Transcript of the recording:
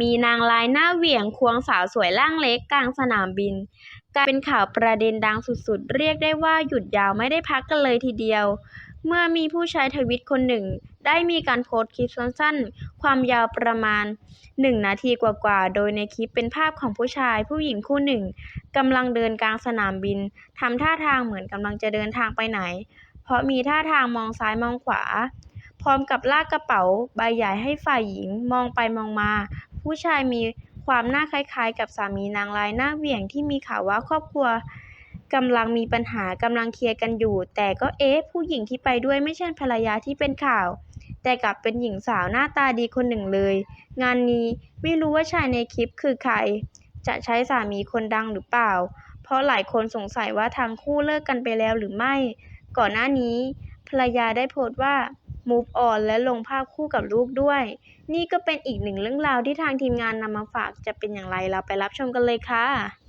มีนางร้ายหน้าเหวี่ยงควงสาวสวยร่างเล็กกลางสนามบิน กลายเป็นข่าวประเด็นดังสุดๆ เรียกได้ว่าหยุดยาวไม่ได้พักกันเลยทีเดียว เมื่อมีผู้ใช้ทวิตคนหนึ่ง ได้มีการโพสต์คลิปสั้นๆ ความยาวประมาณ 1 นาทีกว่าๆ โดยในคลิปเป็นภาพของผู้ชายผู้หญิงคู่หนึ่งกำลังเดินกลางสนามบินทำท่าทางเหมือนกำลังจะเดินทางไปไหน เพราะมีท่าทางมองซ้ายมองขวาพร้อมกับลากกระเป๋าใบใหญ่ให้ฝ่ายหญิงมองไปมองมา ผู้ชายมีความหน้าคล้ายๆ กับสามีนางร้ายหน้าเหวี่ยงที่มีข่าวว่าครอบครัวกำลังมีปัญหากำลังเคลียร์กันอยู่ แต่ก็เอ๊ะผู้หญิงที่ไปด้วยไม่ใช่ภรรยาที่เป็นข่าว แต่กลับเป็นหญิงสาวหน้าตาดีคนหนึ่งเลย งานนี้ไม่รู้ว่าชายในคลิปคือใคร จะใช้สามีคนดังหรือเปล่า เพราะหลายคนสงสัยว่าทั้งคู่เลิกกันไปแล้วหรือไม่ ก่อนหน้านี้ ภรรยาได้โพสต์ว่า move on และลงภาพคู่กับลูกด้วย นี่ก็เป็นอีกหนึ่งเรื่องราวที่ทางทีมงานนำมาฝากจะเป็นอย่างไรเราไปรับชมกันเลยค่ะ